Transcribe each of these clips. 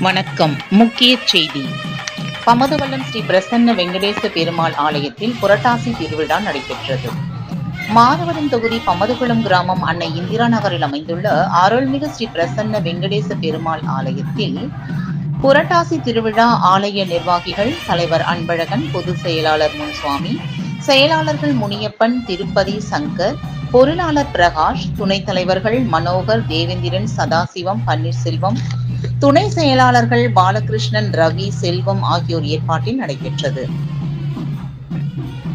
வணக்கம். முக்கிய செய்தி. பமதுவல்லம் ஸ்ரீ பிரசன்ன வெங்கடேச பெருமாள் ஆலயத்தில் புரட்டாசி திருவிழா நடைபெற்றது. மாதவரம் தொகுதி பமதுகுளம் கிராமம் அன்னை இந்திரா நகரில் அமைந்துள்ள அருள்மிகு ஸ்ரீ பிரசன்ன வெங்கடேச பெருமாள் ஆலயத்தில் புரட்டாசி திருவிழா ஆலய நிர்வாகிகள் தலைவர் அன்பழகன் பொதுச் செயலாளர் முன்சுவாமி செயலாளர்கள் முனியப்பன் திருப்பதி சங்கர் பொருளாளர் பிரகாஷ் துணைத் தலைவர்கள் மனோகர் தேவேந்திரன் சதாசிவம் பன்னீர்செல்வம் துணை செயலாளர்கள் பாலகிருஷ்ணன் ரவி செல்வம் ஆகியோர் ஏற்பாட்டில் நடைபெற்றது.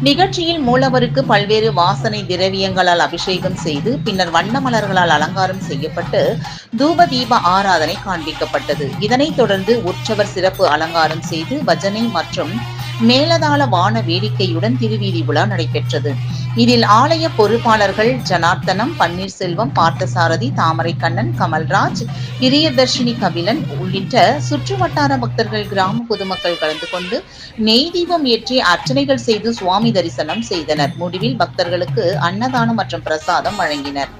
நிகழ்ச்சியில் மூலவருக்கு பல்வேறு வாசனை திரவியங்களால் அபிஷேகம் செய்து பின்னர் வண்ண மலர்களால் அலங்காரம் செய்யப்பட்டு தூப தீப ஆராதனை காண்பிக்கப்பட்டது. இதனைத் தொடர்ந்து உற்சவர் சிறப்பு அலங்காரம் செய்து பஜனை மற்றும் மேலதாள வான வேடிக்கையுடன் திருவீதி விழா நடைபெற்றது. இதில் ஆலய பொறுப்பாளர்கள் ஜனார்த்தனம் பன்னீர்செல்வம் பார்த்தசாரதி தாமரைக்கண்ணன் கமல்ராஜ் பிரியதர்ஷினி கபிலன் உள்ளிட்ட சுற்று வட்டார பக்தர்கள் கிராம பொதுமக்கள் கலந்து கொண்டு நெய் தீபம் ஏற்றி அர்ச்சனைகள் செய்து சுவாமி தரிசனம் செய்தனர். முடிவில் பக்தர்களுக்கு அன்னதானம் மற்றும் பிரசாதம் வழங்கினர்.